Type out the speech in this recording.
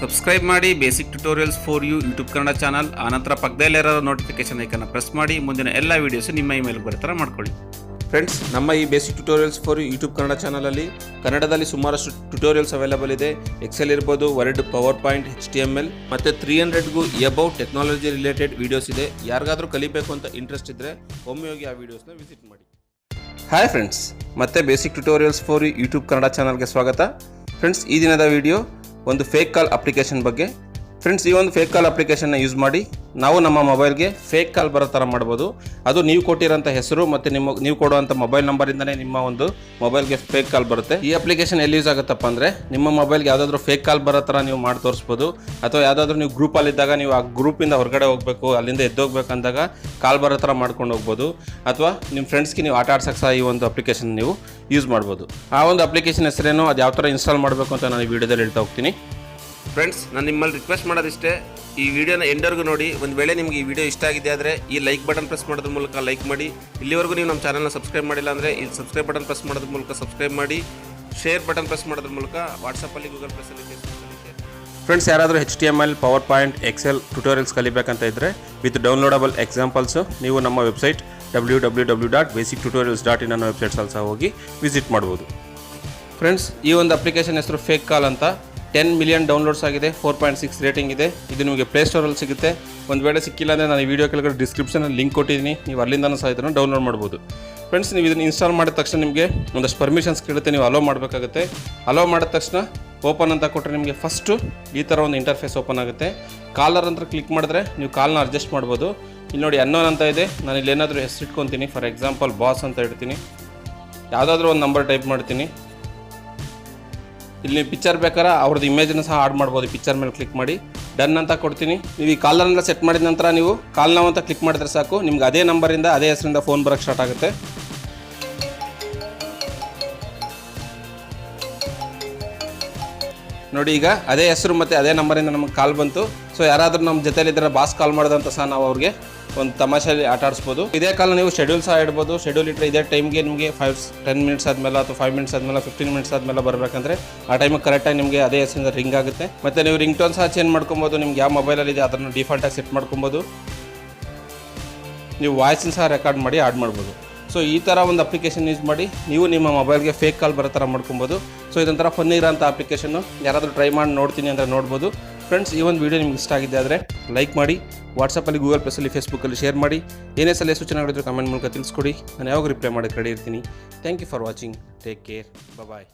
Subscribe ಮಾಡಿ basic tutorials for you YouTube Kannada channel ಆನಂತರ ಪಕ್ಕದಲ್ಲಿರೋ ನೋಟಿಫಿಕೇಶನ್ ಐಕನ್ನ ಪ್ರೆಸ್ ಮಾಡಿ, ಮುಂದಿನ ಎಲ್ಲ ವೀಡಿಯೋಸು ನಿಮ್ಮ ಇಮೇಲ್ ಬರೋ ಥರ ಮಾಡ್ಕೊಳ್ಳಿ. ಫ್ರೆಂಡ್ಸ್ ನಮ್ಮ ಈ basic tutorials for YouTube Kannada ಚಾನಲಲ್ಲಿ ಕನ್ನಡದಲ್ಲಿ ಸುಮಾರಷ್ಟು ಟ್ಯುಟೋರಿಯಲ್ಸ್ ಅವೈಲಬಲ್ ಇದೆ. ಎಕ್ಸೆಲ್ ಇರ್ಬೋದು Word power point H T M L ಮತ್ತು ತ್ರೀ ಹಂಡ್ರೆಡ್ಗೂ ಎಬೌಟ್ ಟೆಕ್ನಾಲಜಿ ರಿಲೇಟೆಡ್ ವೀಡಿಯೋಸ್ ಇದೆ. ಯಾರಿಗಾದರೂ ಕಲಿಬೇಕು ಅಂತ ಇಂಟ್ರೆಸ್ಟ್ ಇದ್ದರೆ ಒಮ್ಮೆ ಹೋಗಿ ಆ ವೀಡಿಯೋಸ್ನ ವಿಸಿಟ್ ಮಾಡಿ. ಹಾಯ್ ಫ್ರೆಂಡ್ಸ್ ಮತ್ತೆ basic tutorials for YouTube Kannada ಚಾನಲ್ಗೆ ಸ್ವಾಗತ. ಫ್ರೆಂಡ್ಸ್ ಈ ದಿನದ ವಿಡಿಯೋ ಒಂದು ಫೇಕ್ ಕಾಲ್ ಅಪ್ಲಿಕೇಶನ್ ಬಗ್ಗೆ ಫ್ರೆಂಡ್ಸ್ ಈ ಒಂದು ಫೇಕ್ ಕಾಲ್ ಅಪ್ಲಿಕೇಶನ್ನ ಯೂಸ್ ಮಾಡಿ ನಾವು ನಮ್ಮ ಮೊಬೈಲ್ಗೆ ಫೇಕ್ ಕಾಲ್ ಬರೋ ಥರ ಮಾಡ್ಬೋದು. ಅದು ನೀವು ಕೊಟ್ಟಿರೋಂಥ ಹೆಸರು ಮತ್ತು ನಿಮ್ಮ, ನೀವು ಕೊಡುವಂಥ ಮೊಬೈಲ್ ನಂಬರಿಂದನೇ ನಿಮ್ಮ ಒಂದು ಮೊಬೈಲ್ಗೆ ಫೇಕ್ ಕಾಲ್ ಬರುತ್ತೆ. ಈ ಅಪ್ಲಿಕೇಶನ್ ಎಲ್ಲಿ ಯೂಸ್ ಆಗುತ್ತಪ್ಪ ಅಂದರೆ ನಿಮ್ಮ ಮೊಬೈಲ್ಗೆ ಯಾವುದಾದ್ರೂ ಫೇಕ್ ಕಾಲ್ ಬರೋ ಥರ ನೀವು ಮಾಡಿ ತೋರಿಸ್ಬೋದು. ಅಥವಾ ಯಾವುದಾದ್ರೂ ನೀವು ಗ್ರೂಪಲ್ಲಿದ್ದಾಗ ನೀವು ಆ ಗ್ರೂಪಿಂದ ಹೊರಗಡೆ ಹೋಗಬೇಕು, ಅಲ್ಲಿಂದ ಎದ್ದೋಗ್ಬೇಕಂದಾಗ ಕಾಲ್ ಬರೋ ಥರ ಮಾಡ್ಕೊಂಡು ಹೋಗ್ಬೋದು. ಅಥವಾ ನಿಮ್ಮ ಫ್ರೆಂಡ್ಸ್ಗೆ ನೀವು ಆಟ ಆಡ್ಸಕ್ಕೆ ಸಹ ಈ ಒಂದು ಅಪ್ಲಿಕೇಶನ್ ನೀವು ಯೂಸ್ ಮಾಡ್ಬೋದು. ಆ ಒಂದು ಅಪ್ಲಿಕೇಶನ್ ಹೆಸರೇನು, ಅದು ಯಾವ ಥರ ಇನ್ಸ್ಟಾಲ್ ಮಾಡಬೇಕು ಅಂತ ನಾನು ಈ ವಿಡಿಯೋದಲ್ಲಿ ಹೇಳ್ತಾ ಹೋಗ್ತೀನಿ. ಫ್ರೆಂಡ್ಸ್ ನಾನು ನಿಮ್ಮಲ್ಲಿ ರಿಕ್ವೆಸ್ಟ್ ಮಾಡೋದಿಷ್ಟೇ ಈ ವಿಡಿಯೋನ ಎಂಡರ್ಗೂ ನೋಡಿ ಒಂದು ವೇಳೆ ನಿಮಗೆ ಈ ವಿಡಿಯೋ ಇಷ್ಟ ಆಗಿದೆ ಆದರೆ ಈ ಲೈಕ್ ಬಟನ್ ಪ್ರೆಸ್ ಮಾಡೋದ್ರ ಮೂಲಕ ಲೈಕ್ ಮಾಡಿ. ಇಲ್ಲಿವರೆಗೂ ನೀವು ನಮ್ಮ ಚಾನಲ್ನ ಸಬ್ಸ್ಕ್ರೈಬ್ ಮಾಡಿಲ್ಲ ಅಂದರೆ ಈ ಸಬ್ಸ್ಕ್ರೈಬ್ ಬಟನ್ ಪ್ರೆಸ್ ಮಾಡೋದ್ರ ಮೂಲಕ ಸಬ್ಸ್ಕ್ರೈಬ್ ಮಾಡಿ. ಶೇರ್ ಬಟನ್ ಪ್ರೆಸ್ ಮಾಡೋದ್ರ ಮೂಲಕ ವಾಟ್ಸಪ್ಪಲ್ಲಿ ಗೂಗಲ್ ಪ್ರೆಸ್ಸಲ್ಲಿ ಫೇಸ್ಬುಕ್ಕಲ್ಲಿ ಫ್ರೆಂಡ್ಸ್ ಯಾರಾದರೂ H T M L power point excel tutorials ಕಲಿಬೇಕಂತ ಇದ್ದರೆ ವಿತ್ ಡೌನ್ಲೋಡಬಲ್ ಎಕ್ಸಾಂಪಲ್ಸು ನೀವು ನಮ್ಮ website W W W dot basic tutorials dot in ಅನ್ನೋ ವೆಬ್ಸೈಟ್ಸಲ್ಲಿ ಸಹ ಹೋಗಿ ವಿಸಿಟ್ ಮಾಡ್ಬೋದು. ಫ್ರೆಂಡ್ಸ್ ಈ ಒಂದು ಅಪ್ಲಿಕೇಶನ್ ಹೆಸರು ಫೇಕ್ ಕಾಲ್ ಅಂತ. ಟೆನ್ ಮಿಲಿಯನ್ ಡೌನ್ಲೋಡ್ಸ್ ಆಗಿದೆ ಫೋರ್ ಪಾಯಿಂಟ್ ಸಿಕ್ಸ್ ರೇಟಿಂಗ್ ಇದೆ. ಇದು ನಿಮಗೆ ಪ್ಲೇಸ್ಟೋರಲ್ಲಿ ಸಿಗುತ್ತೆ. ಒಂದು ವೇಳೆ ಸಿಕ್ಕಿಲ್ಲ ಅಂದರೆ ನಾನು ಈ ವಿಡಿಯೋ ಕೆಳಗಡೆ ಡಿಸ್ಕ್ರಿಪ್ಷನಲ್ಲಿ ಲಿಂಕ್ ಕೊಟ್ಟಿದ್ದೀನಿ. ನೀವು ಅಲ್ಲಿಂದನೂ ಸಹ ಇದನ್ನು ಡೌನ್ಲೋಡ್ ಮಾಡ್ಬೋದು. ಫ್ರೆಂಡ್ಸ್ ನೀವು ಇದನ್ನು ಇನ್ಸ್ಟಾಲ್ ಮಾಡಿದ ತಕ್ಷಣ ನಿಮಗೆ ಒಂದಷ್ಟು ಪರ್ಮಿಷನ್ಸ್ ಕೇಳುತ್ತೆ, ನೀವು ಅಲೋ ಮಾಡಬೇಕಾಗುತ್ತೆ. ಅಲೋ ಮಾಡಿದ ತಕ್ಷಣ ಓಪನ್ ಅಂತ ಕೊಟ್ಟರೆ ನಿಮಗೆ ಫಸ್ಟು ಈ ಥರ ಒಂದು ಇಂಟರ್ಫೇಸ್ ಓಪನ್ ಆಗುತ್ತೆ. ಕಾಲರ್ ಅಂತ ಕ್ಲಿಕ್ ಮಾಡಿದ್ರೆ ನೀವು ಕಾಲ್ನ ಅಡ್ಜಸ್ಟ್ ಮಾಡ್ಬೋದು. ಇಲ್ಲಿ ನೋಡಿ ಅನ್ನೋನ್ ಅಂತ ಇದೆ. ನಾನು ಇಲ್ಲಿ ಏನಾದರೂ ಹೆಸರು ಇಟ್ಕೊತೀನಿ. ಫಾರ್ ಎಕ್ಸಾಂಪಲ್ ಬಾಸ್ ಅಂತ ಇಡ್ತೀನಿ ಯಾವುದಾದ್ರೂ ಒಂದು ನಂಬರ್ ಟೈಪ್ ಮಾಡ್ತೀನಿ. ಇಲ್ಲಿ ಪಿಕ್ಚರ್ ಬೇಕಾದ್ರೆ ಅವ್ರದ್ದು ಇಮೇಜನ್ನು ಸಹ ಆಡ್ ಮಾಡ್ಬೋದು. ಪಿಕ್ಚರ್ ಮೇಲೆ ಕ್ಲಿಕ್ ಮಾಡಿ. ಡನ್ ಅಂತ ಕೊಡ್ತೀನಿ. ನೀವು ಈ ಕಾಲರ್ನೆಲ್ಲ ಸೆಟ್ ಮಾಡಿದ ನಂತರ ನೀವು ಕಾಲ್ ನಾವು ಅಂತ ಕ್ಲಿಕ್ ಮಾಡಿದ್ರೆ ಸಾಕು. ನಿಮ್ಗೆ ಅದೇ ನಂಬರಿಂದ ಅದೇ ಹೆಸರಿಂದ ಫೋನ್ ಬರೋಕ್ಕೆ ಸ್ಟಾರ್ಟ್ ಆಗುತ್ತೆ. ನೋಡಿ ಈಗ ಅದೇ ಹೆಸರು ಮತ್ತು ಅದೇ ನಂಬರಿಂದ ನಮಗೆ ಕಾಲ್ ಬಂತು. ಸೊ ಯಾರಾದರೂ ನಮ್ಮ ಜೊತೆಯಲ್ಲಿದ್ದರೆ ಬಾಸ್ ಕಾಲ್ ಮಾಡೋದಂತ ಸಹ ನಾವು ಅವ್ರಿಗೆ ಒಂದು ತಮಾಷೆಯಲ್ಲಿ ಆಟ ಆಡಿಸ್ಬೋದು. ಇದೇ ಕಾಲ ನೀವು ಶೆಡ್ಯೂಲ್ ಸಹ ಇಡ್ಬೋದು. ಶೆಡ್ಯೂಲ್ ಇಟ್ಟರೆ ಇದೇ ಟೈಮ್ಗೆ ನಿಮಗೆ ಫೈವ್ ಟೆನ್ ಮಿನಿಟ್ಸ್ ಆದಮೇಲೆ ಅಥವಾ ಫೈವ್ ಮಿನಿಟ್ಸ್ ಆದಮೇಲೆ ಫಿಫ್ಟೀನ್ ಮಿನಿಟ್ಸ್ ಆದಮೇಲೆ ಬರಬೇಕಂದ್ರೆ ಆ ಟೈಮಿಗೆ ಕರೆಕ್ಟಾಗಿ ನಿಮಗೆ ಅದೇ ಹೆಸರಿಂದ ರಿಂಗ್ ಆಗುತ್ತೆ. ಮತ್ತು ನೀವು ರಿಂಗ್ ಟೋನ್ ಸಹ ಚೇಂಜ್ ಮಾಡ್ಕೊಬೋದು. ನಿಮ್ಗೆ ಯಾವ ಮೊಬೈಲಲ್ಲಿ ಇದೆ ಅದನ್ನು ಡಿಫಾಲ್ಟಾಗಿ ಸೆಟ್ ಮಾಡ್ಕೊಬೋದು. ನೀವು ವಾಯ್ಸನ್ನು ಸಹ ರೆಕಾರ್ಡ್ ಮಾಡಿ ಆಡ್ ಮಾಡ್ಬೋದು. ಸೊ ಈ ಥರ ಒಂದು ಅಪ್ಲಿಕೇಶನ್ ಯೂಸ್ ಮಾಡಿ ನೀವು ನಿಮ್ಮ ಮೊಬೈಲ್ಗೆ ಫೇಕ್ ಕಾಲ್ ಬರೋ ಥರ ಮಾಡ್ಕೊಬೋದು. ಸೊ ಇದೊಂಥರ ಫನ್ ಇರೋಂಥ ಅಪ್ಲಿಕೇಶನ್ನು ಯಾರಾದರೂ ಟ್ರೈ ಮಾಡಿ ನೋಡ್ತೀನಿ ಅಂದರೆ ನೋಡ್ಬೋದು. ಫ್ರೆಂಡ್ಸ್ ಈ ಒಂದು ವೀಡಿಯೋ ನಿಮ್ಗೆ ಇಷ್ಟ ಆಗಿದೆ ಆದರೆ ಲೈಕ್ ಮಾಡಿ. ವಾಟ್ಸಪ್ಪಲ್ಲಿ, ಗೂಗಲ್ ಪ್ಲಸ್ಸಲ್ಲಿ, ಫೇಸ್ಬುಕ್ಕಲ್ಲಿ ಶೇರ್ ಮಾಡಿ. ಏನೇ ಸಲಹೆ ಸೂಚನೆಗಳಿದ್ರು ಕಮೆಂಟ್ ಮೂಲಕ ತಿಳಿಸ್ಕೊಡಿ. ನಾನು ಯಾವಾಗ ರಿಪ್ಲೈ ಮಾಡೋಕ್ಕೆ ರೆಡಿ ಇರ್ತೀನಿ. Thank you for watching take care bye